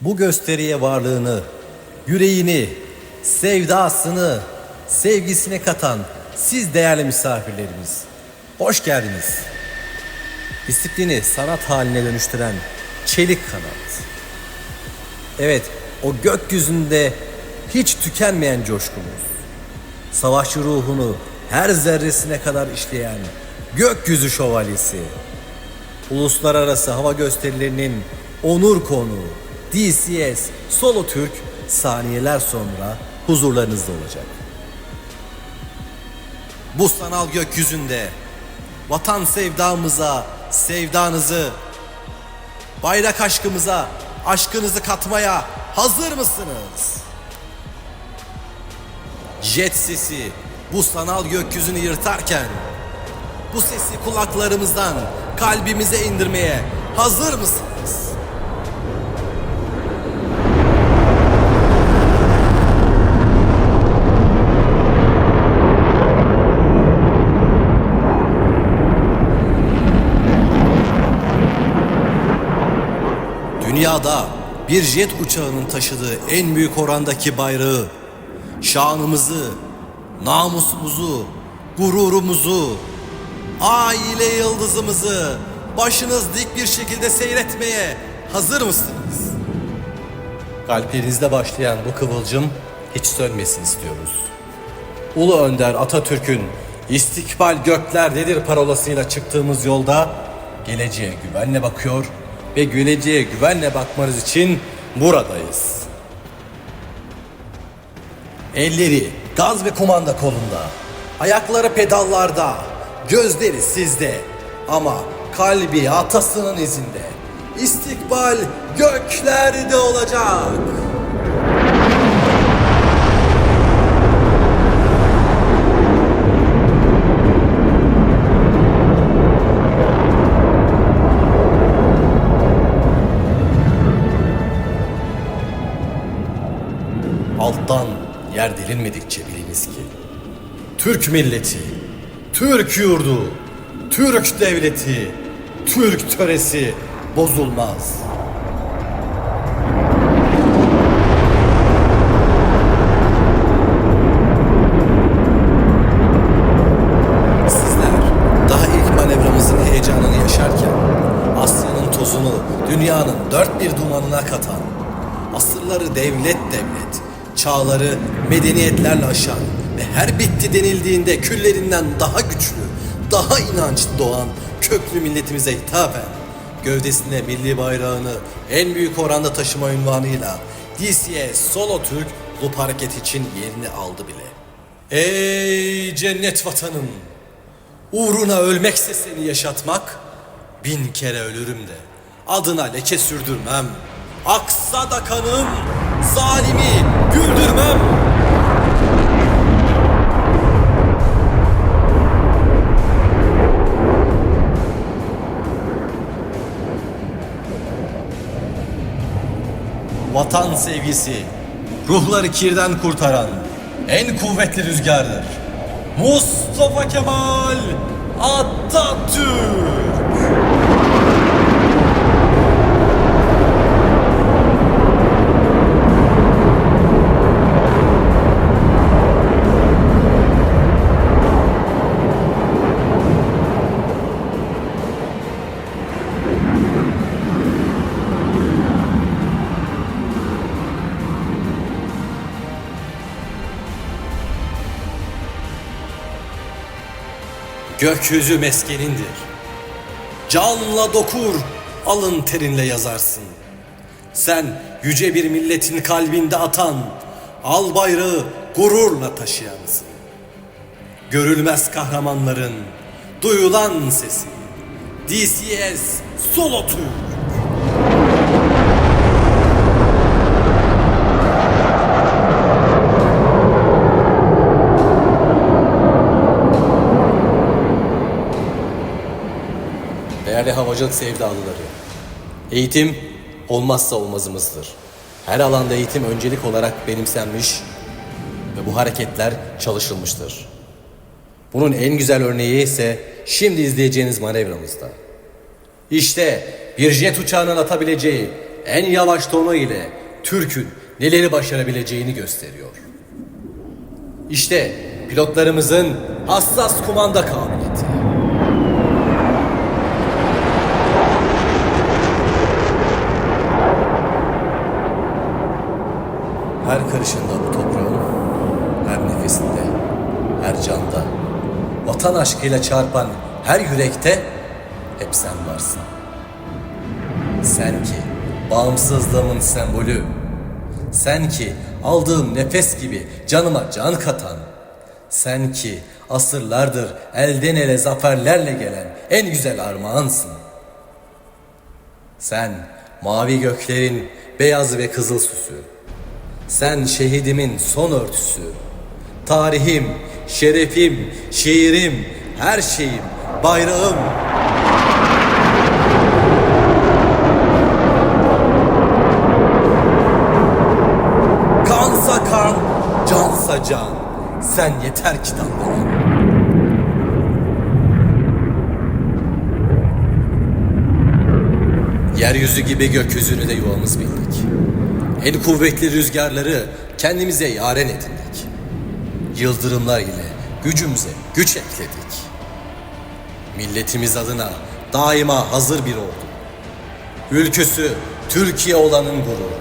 Bu gösteriye varlığını, yüreğini, sevdasını, sevgisine katan siz değerli misafirlerimiz. Hoş geldiniz. Disiplini sanat haline dönüştüren çelik kanat. Evet, o gökyüzünde hiç tükenmeyen coşkumuz. Savaşçı ruhunu her zerresine kadar işleyen gökyüzü şövalyesi. Uluslararası hava gösterilerinin onur konuğu DCS Solo Türk saniyeler sonra huzurlarınızda olacak. Bu sanal gökyüzünde vatan sevdamıza sevdanızı, bayrak aşkımıza aşkınızı katmaya hazır mısınız? Jet sesi bu sanal gökyüzünü yırtarken bu sesi kulaklarımızdan kalbimize indirmeye hazır mısınız? Dünyada bir jet uçağının taşıdığı en büyük orandaki bayrağı, şanımızı, namusumuzu, gururumuzu, aile yıldızımızı başınız dik bir şekilde seyretmeye hazır mısınız? Kalplerinizde başlayan bu kıvılcım hiç sönmesin istiyoruz. Ulu Önder Atatürk'ün istikbal göklerdedir parolasıyla çıktığımız yolda geleceğe güvenle bakıyor ve geleceğe güvenle bakmanız için buradayız. Elleri gaz ve kumanda kolunda, ayakları pedallarda, gözleri sizde ama kalbi atasının izinde. İstikbal göklerde olacak. Türk milleti, Türk yurdu, Türk devleti, Türk töresi bozulmaz. Sizler daha ilk manevramızın heyecanını yaşarken Asya'nın tozunu dünyanın dört bir dumanına katan asırları devlet devlet, çağları medeniyetlerle aşan ve her bitti denildiğinde küllerinden daha güçlü, daha inançlı doğan köklü milletimize hitaben gövdesinde milli bayrağını en büyük oranda taşıma ünvanıyla DCS Solo Türk Loop Hareket için yerini aldı bile. Ey cennet vatanım! Uğruna ölmekse seni yaşatmak, bin kere ölürüm de adına leke sürdürmem. Aksa da kanım, zalimi güldürmem. Vatan sevgisi, ruhları kirden kurtaran en kuvvetli rüzgardır. Mustafa Kemal Atatürk. Gökyüzü meskenindir. Canla dokur, alın terinle yazarsın. Sen yüce bir milletin kalbinde atan, al bayrağı gururla taşıyansın. Görülmez kahramanların duyulan sesi. DCS Solo Türk. Değerli havacılık sevdalıları, eğitim olmazsa olmazımızdır. Her alanda eğitim öncelik olarak benimsenmiş ve bu hareketler çalışılmıştır. Bunun en güzel örneği ise şimdi izleyeceğiniz manevramızda. İşte bir jet uçağının atabileceği en yavaş tonu ile Türk'ün neleri başarabileceğini gösteriyor. İşte pilotlarımızın hassas kumanda kabiliyeti. Her karışında bu toprağın, her nefesinde, her canda, vatan aşkıyla çarpan her yürekte hep sen varsın. Sen ki bağımsızlığımın sembolü, sen ki aldığım nefes gibi canıma can katan, sen ki asırlardır elden ele zaferlerle gelen en güzel armağansın. Sen mavi göklerin beyaz ve kızıl süsü. Sen şehidimin son örtüsü. Tarihim, şerefim, şiirim, her şeyim, bayrağım. Kansa kan, cansa can. Sen yeter ki damlalan. Yeryüzü gibi gökyüzünü de yuvamız bildik. En kuvvetli rüzgarları kendimize yaren edindik. Yıldırımlar ile gücümüze güç ekledik. Milletimiz adına daima hazır bir ordu. Ülküsü Türkiye olanın gururu.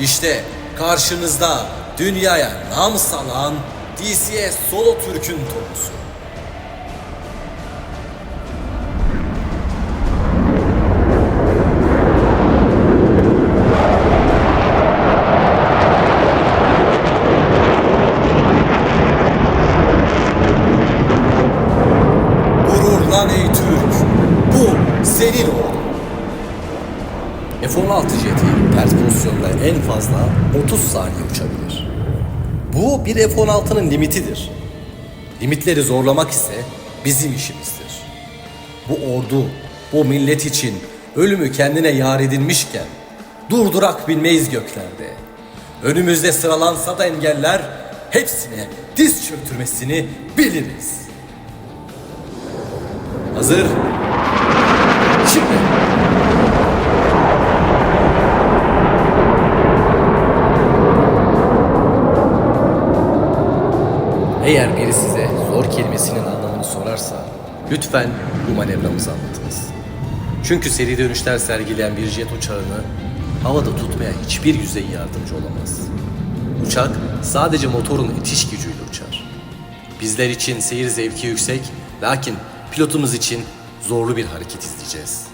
İşte karşınızda dünyaya nam salan DCS Solo Türk'ün topusu. Bir F-16'nın limitidir. Limitleri zorlamak ise bizim işimizdir. Bu ordu, bu millet için ölümü kendine yar edinmişken durdurak bilmeyiz göklerde. Önümüzde sıralansa da engeller hepsine diz çöktürmesini biliriz. Hazır. Şimdi. Eğer biri size zor kelimesinin anlamını sorarsa lütfen bu manevramızı anlatınız. Çünkü seri dönüşler sergileyen bir jet uçağını havada tutmaya hiçbir yüzey yardımcı olamaz. Uçak sadece motorun itiş gücüyle uçar. Bizler için seyir zevki yüksek, lakin pilotumuz için zorlu bir hareket izleyeceğiz.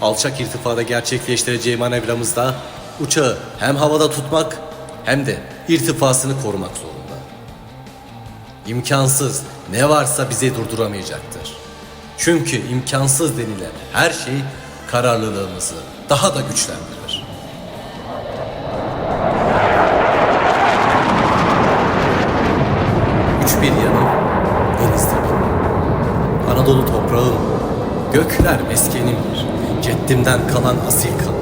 Alçak irtifada gerçekleştireceği manevramızda uçağı hem havada tutmak hem de irtifasını korumak zorunda. İmkansız ne varsa bizi durduramayacaktır. Çünkü imkansız denilen her şey kararlılığımızı daha da güçlendirir. Üç bir yanım denizdir. Anadolu toprağım, gökler meskenimdir. Ceddimden kalan asil kan.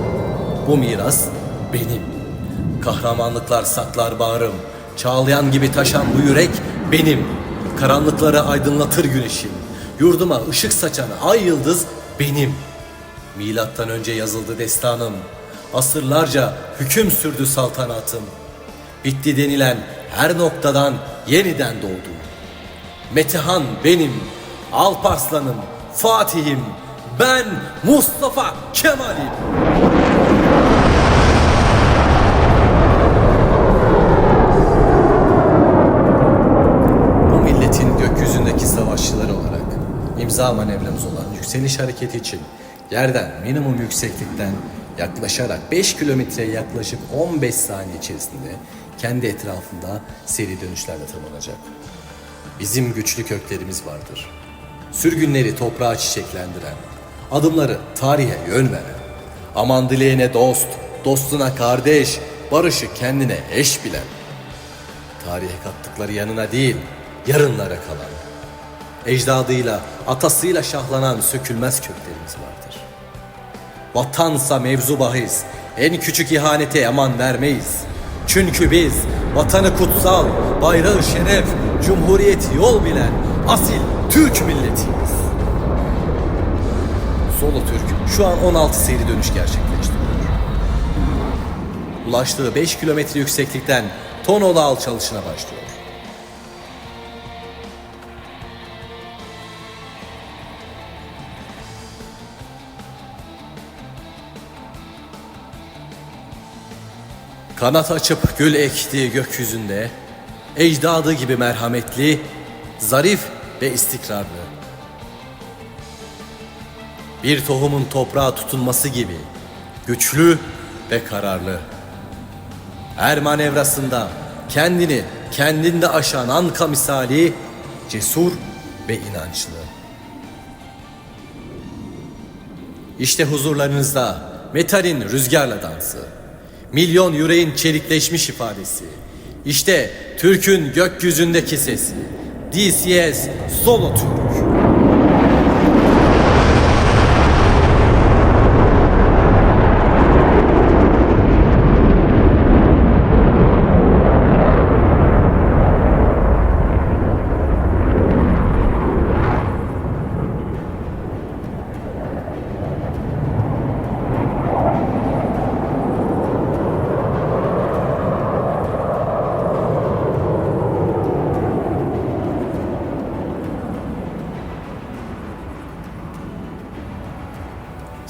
Bu miras benim. Kahramanlıklar saklar bağrım. Çağlayan gibi taşan bu yürek benim. Karanlıkları aydınlatır güneşim. Yurduma ışık saçan ay yıldız benim. Milattan önce yazıldı destanım. Asırlarca hüküm sürdü saltanatım. Bitti denilen her noktadan yeniden doğdum. Metehan benim, Alparslan'ım, Fatih'im, ben Mustafa Kemal'im. İmza manevramız olan yükseliş hareketi için yerden minimum yükseklikten yaklaşarak 5 kilometreye yaklaşık 15 saniye içerisinde kendi etrafında seri dönüşlerle tırmanacak. Bizim güçlü köklerimiz vardır. Sürgünleri toprağa çiçeklendiren, adımları tarihe yön veren, aman dileyene dost, dostuna kardeş, barışı kendine eş bilen, tarihe kattıkları yanına değil, yarınlara kalan, ecdadıyla, atasıyla şahlanan sökülmez köklerimiz vardır. Vatansa mevzu bahis, en küçük ihanete eman vermeyiz. Çünkü biz vatanı kutsal, bayrağı şeref, cumhuriyeti yol bilen asil Türk milletiyiz. Solo Türk şu an 16 seyri dönüş gerçekleştiriyor. Ulaştığı 5 kilometre yükseklikten Tonolu alçalışına başlıyor. Kanat açıp gül ektiği gökyüzünde, ecdadı gibi merhametli, zarif ve istikrarlı. Bir tohumun toprağa tutunması gibi güçlü ve kararlı. Her manevrasında kendini kendinde aşan anka misali, cesur ve inançlı. İşte huzurlarınızda metalin rüzgarla dansı. Milyon yüreğin çelikleşmiş ifadesi. İşte Türk'ün gökyüzündeki sesi. DCS Solo Türk.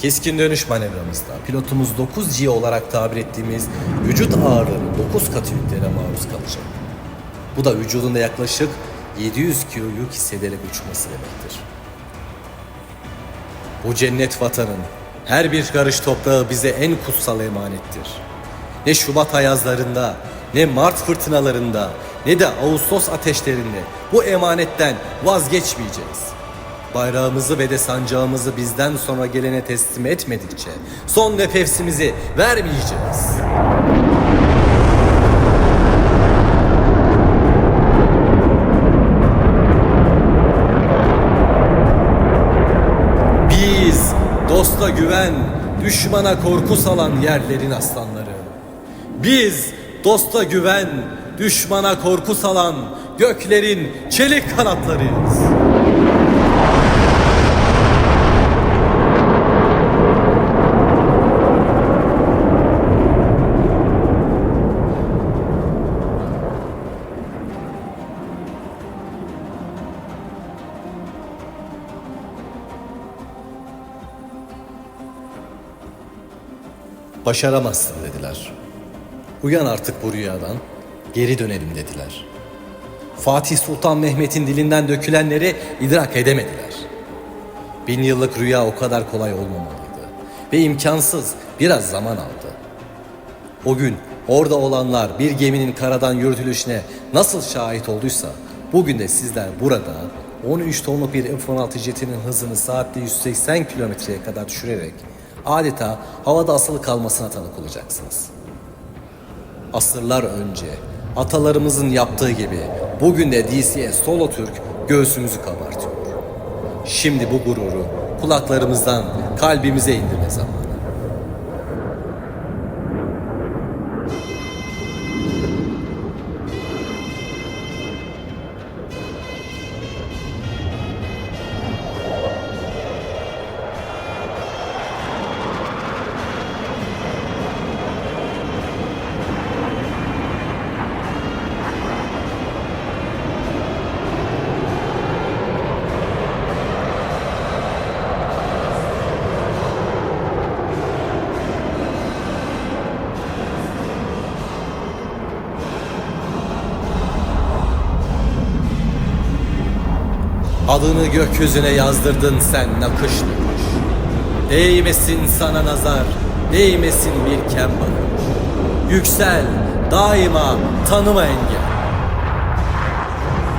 Keskin dönüş manevramızda pilotumuz 9G olarak tabir ettiğimiz vücut ağırlığının 9 katı yüklere maruz kalacak. Bu da vücudunda yaklaşık 700 kilo yük hissederek uçması demektir. Bu cennet vatanın her bir karış toprağı bize en kutsal emanettir. Ne Şubat ayazlarında, ne Mart fırtınalarında, ne de Ağustos ateşlerinde bu emanetten vazgeçmeyeceğiz. Bayrağımızı ve de sancağımızı bizden sonra gelene teslim etmedikçe son nefesimizi vermeyeceğiz. Biz dosta güven, düşmana korku salan yerlerin aslanları. Biz dosta güven, düşmana korku salan göklerin çelik kanatlarıyız. Başaramazsın dediler. Uyan artık bu rüyadan, geri dönelim dediler. Fatih Sultan Mehmet'in dilinden dökülenleri idrak edemediler. Bin yıllık rüya o kadar kolay olmamalıydı. Ve imkansız, biraz zaman aldı. O gün orada olanlar bir geminin karadan yürütülüşüne nasıl şahit olduysa, bugün de sizler burada 13 tonluk bir F-16 jetinin hızını saatte 180 kilometreye kadar düşürerek adeta havada asılı kalmasına tanık olacaksınız. Asırlar önce atalarımızın yaptığı gibi bugün de DCS Solo Türk göğsümüzü kabartıyor. Şimdi bu gururu kulaklarımızdan kalbimize indirme zamanı. Adını gökyüzüne yazdırdın sen nakış nakış. Değmesin sana nazar, değmesin bir kem. Yüksel, daima tanıma engel.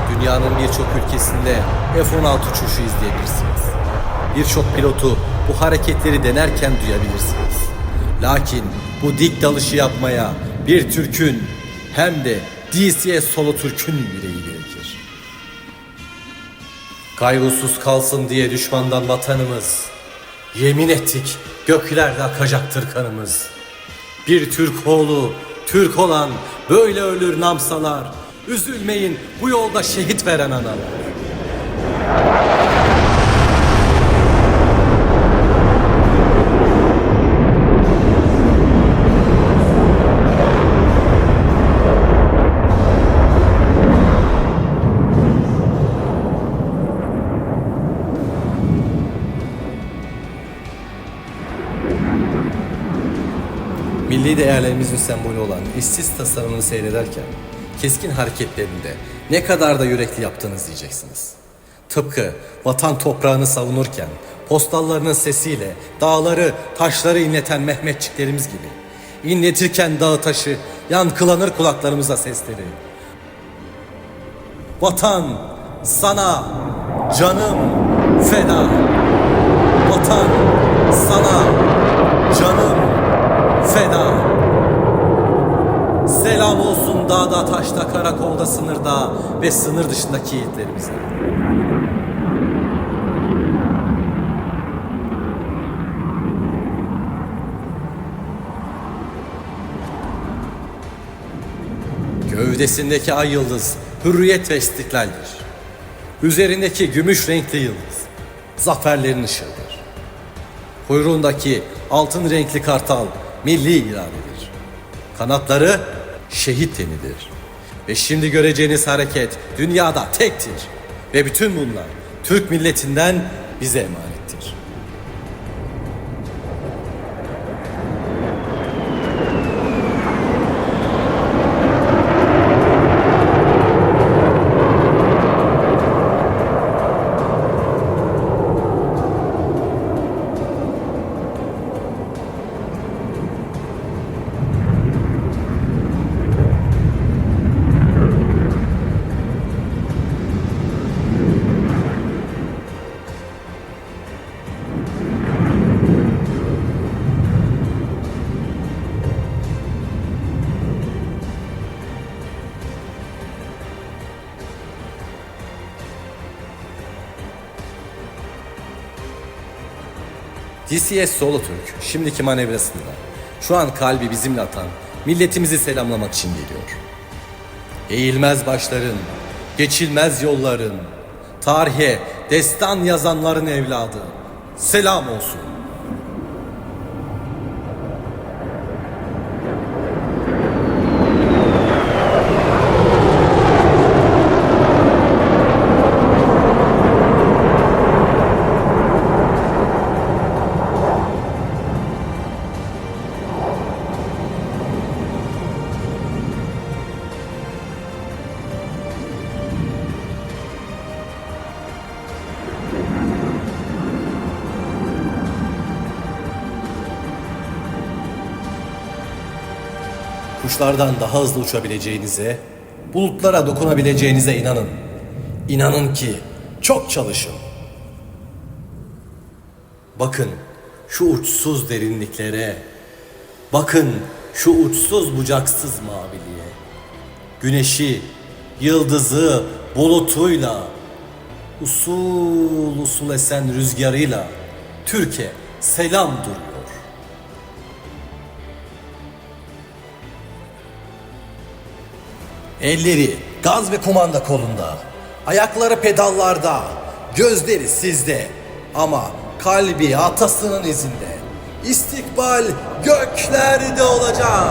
Dünyanın birçok ülkesinde F-16 uçuşu izleyebilirsiniz. Birçok pilotu bu hareketleri denerken duyabilirsiniz. Lakin bu dik dalışı yapmaya bir Türk'ün hem de DCS solo Türk'ün yüreği gerekir. Kaygısız kalsın diye düşmandan vatanımız. Yemin ettik göklerde akacaktır kanımız. Bir Türk oğlu, Türk olan böyle ölür namsalar. Üzülmeyin bu yolda şehit veren analar. Milli değerlerimizin sembolü olan işsiz tasarımını seyrederken keskin hareketlerinde ne kadar da yürekli yaptığını izleyeceksiniz. Tıpkı vatan toprağını savunurken postallarının sesiyle dağları, taşları inleten Mehmetçiklerimiz gibi. İnletirken dağı taşı yankılanır kulaklarımıza sesleri. Vatan sana canım feda. Vatan sana canım feda. Dağda, taşta, karakolda, sınırda ve sınır dışındaki yiğitlerimize. Gövdesindeki ay yıldız hürriyet ve istiklaldir. Üzerindeki gümüş renkli yıldız zaferlerin ışığıdır. Kuyruğundaki altın renkli kartal milli iradedir. Kanatları şehit tenidir. Ve şimdi göreceğiniz hareket dünyada tektir. Ve bütün bunlar Türk milletinden bize emanettir. DCS Solo Türk şimdiki manevrasında şu an kalbi bizimle atan milletimizi selamlamak için geliyor. Eğilmez başların, geçilmez yolların, tarihe destan yazanların evladı. Selam olsun. Kuşlardan daha hızlı uçabileceğinize, bulutlara dokunabileceğinize inanın. İnanın ki çok çalışın. Bakın şu uçsuz derinliklere. Bakın şu uçsuz bucaksız maviliğe. Güneşi, yıldızı, bulutuyla, usul usul esen rüzgarıyla Türkiye selam duruyor. Elleri gaz ve kumanda kolunda. Ayakları pedallarda. Gözleri sizde. Ama kalbi atasının izinde. İstikbal göklerde olacak.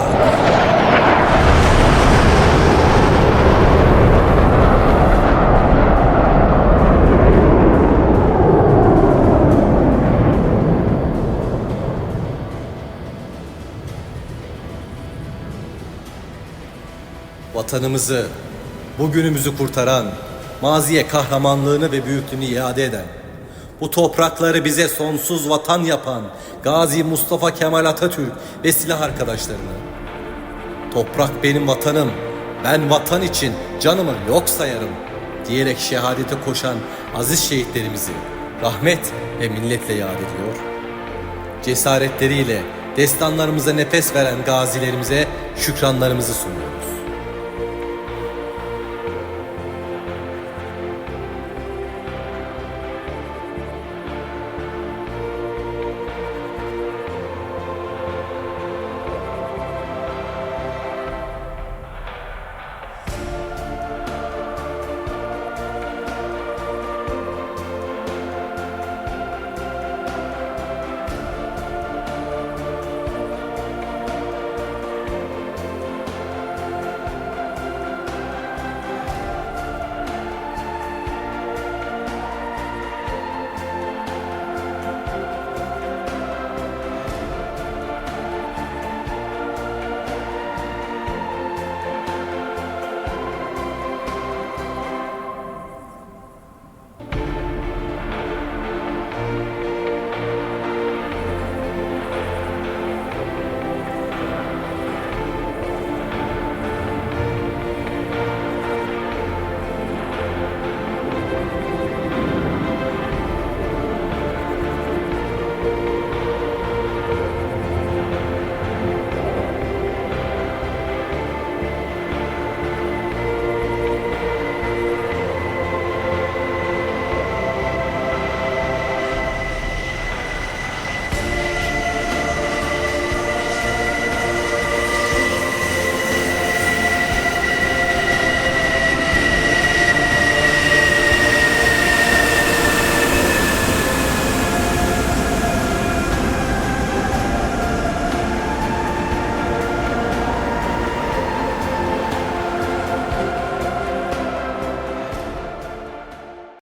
Vatanımızı, bugünümüzü kurtaran, maziye kahramanlığını ve büyüklüğünü iade eden, bu toprakları bize sonsuz vatan yapan Gazi Mustafa Kemal Atatürk ve silah arkadaşlarını, toprak benim vatanım, ben vatan için canımı yok sayarım diyerek şehadete koşan aziz şehitlerimizi rahmet ve minnetle yad ediyor. Cesaretleriyle destanlarımıza nefes veren gazilerimize şükranlarımızı sunuyoruz.